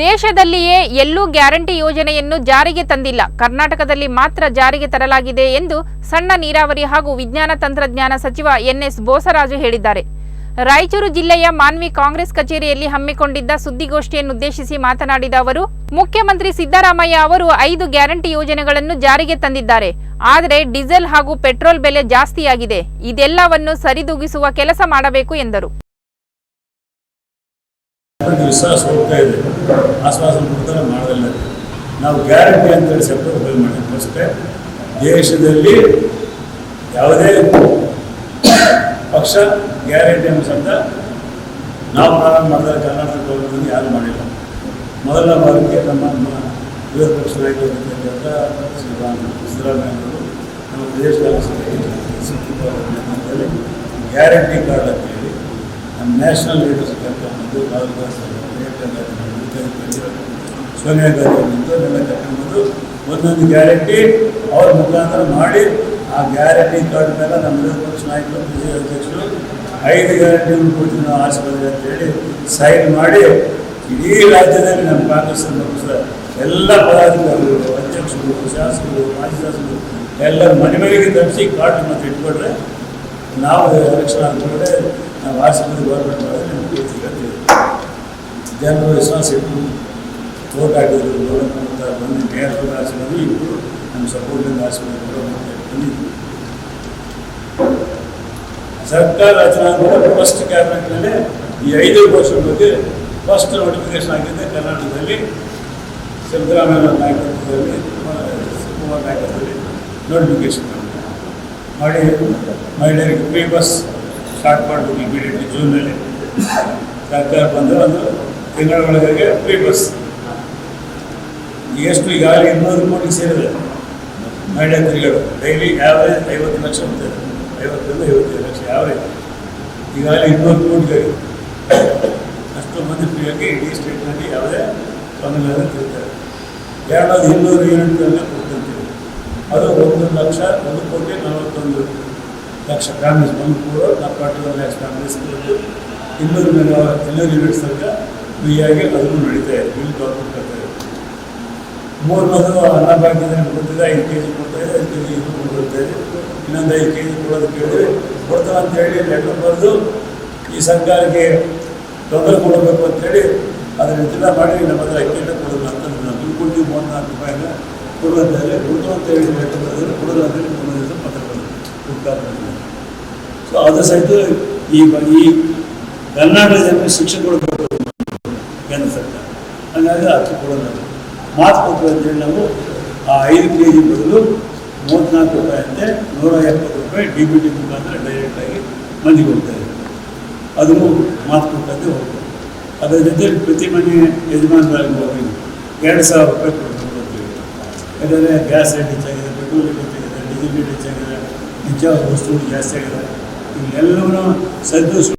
ದೇಶದಲ್ಲಿಯೇ ಎಲ್ಲೂ ಗ್ಯಾರಂಟಿ ಯೋಜನೆಯನ್ನು ಜಾರಿಗೆ ತಂದಿಲ್ಲ. ಕರ್ನಾಟಕದಲ್ಲಿ ಮಾತ್ರ ಜಾರಿಗೆ ತರಲಾಗಿದೆ ಎಂದು ಸಣ್ಣ ನೀರಾವರಿ ಹಾಗೂ ವಿಜ್ಞಾನ ತಂತ್ರಜ್ಞಾನ ಸಚಿವ ಎನ್ಎಸ್ ಬೋಸರಾಜು ಹೇಳಿದ್ದಾರೆ. ರಾಯಚೂರು ಜಿಲ್ಲೆಯ ಮಾನ್ವಿ ಕಾಂಗ್ರೆಸ್ ಕಚೇರಿಯಲ್ಲಿ ಹಮ್ಮಿಕೊಂಡಿದ್ದ ಸುದ್ದಿಗೋಷ್ಠಿಯನ್ನುದ್ದೇಶಿಸಿ ಮಾತನಾಡಿದ ಅವರು, ಮುಖ್ಯಮಂತ್ರಿ ಸಿದ್ದರಾಮಯ್ಯ ಅವರು ಐದು ಗ್ಯಾರಂಟಿ ಯೋಜನೆಗಳನ್ನು ಜಾರಿಗೆ ತಂದಿದ್ದಾರೆ. ಆದರೆ ಡೀಸೆಲ್ ಹಾಗೂ ಪೆಟ್ರೋಲ್ ಬೆಲೆ ಜಾಸ್ತಿಯಾಗಿದೆ. ಇದೆಲ್ಲವನ್ನು ಸರಿದೂಗಿಸುವ ಕೆಲಸ ಮಾಡಬೇಕು ಎಂದರು. ಒಂದು ವಿಶ್ವಾಸ ಹೋಗ್ತಾ ಇದೆ. ಆಶ್ವಾಸನೆ ಕೊಡ್ತಾರೆ ಮಾಡೋದಿಲ್ಲ ನಾವು ಗ್ಯಾರಂಟಿ ಅಂತೇಳಿ ಸೆಪ್ಟೆಂಬರ್ ಉಪಯೋಗ ಮಾಡಿದ್ವಿ ಅಷ್ಟೇ, ದೇಶದಲ್ಲಿ ಯಾವುದೇ ಪಕ್ಷ ಗ್ಯಾರಂಟಿ ಅಂಶದಿಂದ ನಾವು ಪ್ರಾರಂಭ ಮಾಡಿದಾಗ ಕರ್ನಾಟಕ ಗೌರ್ಮೆಂಟ್ ಯಾರು ಮಾಡಿಲ್ಲ. ಮೊದಲ ಬಾರಿಗೆ ನಮ್ಮ ವಿರೋಧ ಪಕ್ಷ ನಾಯಕರು ನಮ್ಮ ಸಂದರ್ಭದಲ್ಲಿ ಗ್ಯಾರಂಟಿ ಕಾರ್ಡ್ ನ್ಯಾಷನಲ್ ಲೀಡರ್ಸ್ ಕರ್ಕೊಂಡ್ಬಂದು ರಾಹುಲ್ ಗಾಂಧಿ ಸೋನಿಯಾ ಗಾಂಧಿ ಅವರಿಂದನೆಲ್ಲ ಕರ್ಕೊಂಡ್ಬಂದು ಒಂದೊಂದು ಗ್ಯಾರಂಟಿ ಅವ್ರ ಮುಖಾಂತರ ಮಾಡಿ ಆ ಗ್ಯಾರಂಟಿ ಕಾರ್ಡ್ ಮೇಲೆ ನಮ್ಮ ವಿರೋಧ ಪಕ್ಷ ನಾಯಕರು, ಬಿಜೆಪಿ ಅಧ್ಯಕ್ಷರು ಐದು ಗ್ಯಾರಂಟಿಯನ್ನು ಕೊಡ್ತೀವಿ ನಾವು ಆಸ್ಪತ್ರೆ ಅಂತೇಳಿ ಸೈನ್ ಮಾಡಿ ಇಡೀ ರಾಜ್ಯದಲ್ಲಿ ನಮ್ಮ ಕಾಂಗ್ರೆಸ್ ಎಲ್ಲ ಪದಾಧಿಕಾರಿಗಳು, ಅಧ್ಯಕ್ಷರು, ಶಾಸಕರು, ಮಾಜಿ ಶಾಸಕರು ಎಲ್ಲ ಮನೆ ಮನೆಗೆ ತಪ್ಪಿಸಿ ಕಾರ್ಡ್ ಮತ್ತೆ ಇಟ್ಕೊಂಡ್ರೆ ನಾವು ಎಲೆಕ್ಷನ್ ಆದ್ಮೇಲೆ ನಾವು ಆಸ್ಪತ್ರೆ ಗೌರ್ಮೆಂಟ್ ಮಾಡಿದ್ರೆ ನಿಮ್ಗೆ ಗೊತ್ತಿಲ್ಲ. ಜನರು ವಿಶ್ವಾಸ ಇಟ್ಟು ತೋಟ ಹಾಕಿದ್ರು ಗೌರ್ಮೆಂಟ್ ಬಂದು ನೇರವಾಗಿ ಆಸ್ಪತ್ರೆ ಇಬ್ಬರು ನಮ್ಮ ಸಪೋರ್ಟಿಂದ ಕೂಡ ಬಂದಿದ್ವಿ ಸರ್ಕಾರ ರಚನೆ ಫಸ್ಟ್ ಕ್ಯಾಬಿನೆಟ್ನಲ್ಲಿ ಈ ಐದು ವರ್ಷದ ಬಗ್ಗೆ ಫಸ್ಟ್ ನೋಟಿಫಿಕೇಶನ್ ಆಗಿದೆ ಕರ್ನಾಟಕದಲ್ಲಿ. ಸಿದ್ದರಾಮಯ್ಯ ನಾಯಕತ್ವದಲ್ಲಿ, ಕುಮಾರ್ ನಾಯಕತ್ವದಲ್ಲಿ ನೋಟಿಫಿಕೇಶನ್ ಮಾಡಿ ಮಹಿಳೆಯರಿಗೆ ಫ್ರೀ ಬಸ್ ಸ್ಟಾರ್ಟ್ ಮಾಡಬೇಕು ಇಮಿಡಿಯೇಟ್ಲಿ ಜೂನಲ್ಲಿ ಸರ್ಕಾರ ಬಂದರೆ ಒಂದು ತಿಂಗಳ ಒಳಗೆ ಫ್ರೀ ಬಸ್ ಎಷ್ಟು ಈಗಾಗಲೇ ಇನ್ನೂರು ಕೋಟಿ ಸೇರಿದೆ. ಮಹಿಳೆಯರಿಗಳು ಡೈಲಿ ಆ್ಯಾವ್ರೇಜ್ ಐವತ್ತು ಲಕ್ಷ ಹೋಗ್ತದೆ ಐವತ್ತರಿಂದ ಐವತ್ತೈದು ಲಕ್ಷ ಆ್ಯಾವ್ರೇಜ್ ಈಗಾಗಲೇ ಇನ್ನೂರು ಕೋಟಿ ಅಷ್ಟು ಮಂದಿ ಫ್ರೀಯಾಗಿ ಇಡೀ ಸ್ಟೇಟ್ನಲ್ಲಿ ಯಾವುದೇ ತೊಂದರೆ ಇರ್ತಾರೆ ಎರಡನೇದು ಇನ್ನೂರು ಯೂನಿಟ್ಗಳನ್ನ ಕೊಡ್ತಂತೀವಿ ಅದು ಒಂದು ಲಕ್ಷ, ಒಂದು ಕೋಟಿ ನಲವತ್ತೊಂದು. ಲಕ್ಷ ಫ್ಯಾಮಿಲೀಸ್ ಬಂದು ಕೂಡ ಪರ್ಟಿಕ್ಯುಲರ್ ಲ್ಯಾಕ್ಸ್ ಫ್ಯಾಮಿಲೀಸ್ ಇನ್ನೂರು ಮೆಗಾ ಇನ್ನೂರು ಯೂನಿಟ್ಸ್ ತನಕ ಫ್ರೀಯಾಗಿ ಅದನ್ನು ನಡೀತಾ ಇದೆ ಬಿಲ್ ಗೌರ್ಮೆಂಟ್ ಕಟ್ತಾ ಇದೆ ಮೂರನೇದು ಅನ್ನಭಾಗ್ಯದಲ್ಲಿ ಕೊಡ್ತಿದೆ ಐದು ಕೆ ಜಿ ಕೊಡ್ತಾ ಇದೆ ಐದು ಕೆ ಜಿ ಇದು ಕೊಡ್ತಾ ಇದೆ ಇನ್ನೊಂದು ಐದು ಕೆ ಜಿ ಕೊಡೋದು ಕೇಳಿದ್ರೆ ಕೊಡ್ತಾರೆ ಅಂತೇಳಿ ಲೆಟರ್ ಬರೆದು ಈ ಸರ್ಕಾರಕ್ಕೆ ತೊಂದರೆ ಕೊಡಬೇಕು ಅಂತೇಳಿ ಅದನ್ನು ವಿಚಾರ ಮಾಡಿ ನಮ್ಮ ಹತ್ರ ಅಕ್ಕಿಯನ್ನು ಕೊಡೋದು ಅಂತ ನಾವು ದುಡ್ಡು ಕೊಡ್ತೀವಿ ಮೂವತ್ತ್ನಾಲ್ಕು ರೂಪಾಯಿನ ಕೊಡು ಅಂತ ಹೇಳಿ ಕೊಡು ಅಂತ ಹೇಳಿ ಲೆಟರ್ ಬರೆದ್ರೆ ಕೊಡೋದು ಅಂತೇಳಿ ಮೂರು ದಿವಸ ಪತ್ರ ಬಂದು ಸೊ ಅದು ಸಹಿತ ಈ ಈ ಕರ್ನಾಟಕ ಜನರಿಗೆ ಶಿಕ್ಷೆ ಕೊಡಬೇಕು ಕೇಂದ್ರ ಸರ್ಕಾರ ಹಾಗಾಗಿ ಅಕ್ಕಿ ಕೊಡೋದು ಮಾತು ಕೊಟ್ಟರು ಅಂತೇಳಿ ನಾವು ಆ ಐದು ಕೆ ಜಿ ಬದಲು ಮೂವತ್ತ್ನಾಲ್ಕು ರೂಪಾಯಿ ಅಂತೆ ನೂರ ಎಪ್ಪತ್ತು ರೂಪಾಯಿ ಡಿ ಬಿ ಟಿ ಮುಖಾಂತರ ಡೈರೆಕ್ಟಾಗಿ ಮಂದಿಗೆ ಹೋಗ್ತಾ ಇದೆ ಅದನ್ನು ಮಾತು ಕೊಟ್ಟಂತೆ ಹೋಗ್ತದೆ. ಅದರ ಜೊತೆ ಪ್ರತಿ ಮನೆ ಯಜಮಾನರಾಗಿ ಹೋಗಿ ಎರಡು ಸಾವಿರ ರೂಪಾಯಿ ಅಂತ ಯಾಕಂದರೆ ಗ್ಯಾಸ್ ರೇಟ್ ಹೆಚ್ಚಾಗಿದೆ ಪೆಟ್ರೋಲ್ ರೇಟ್ ಹೆಚ್ಚಾಗಿದೆ ಡೀಸೆಲ್ ರೇಟ್ ಹೆಚ್ಚಾಗಿದೆ ನಿಜ ವಸ್ತುಗಳು ಜಾಸ್ತಿ ಆಗಿದೆ. ಇವೆಲ್ಲವನ್ನೂ ಸರಿದೂಗಿಸ್ಕೊಂಡು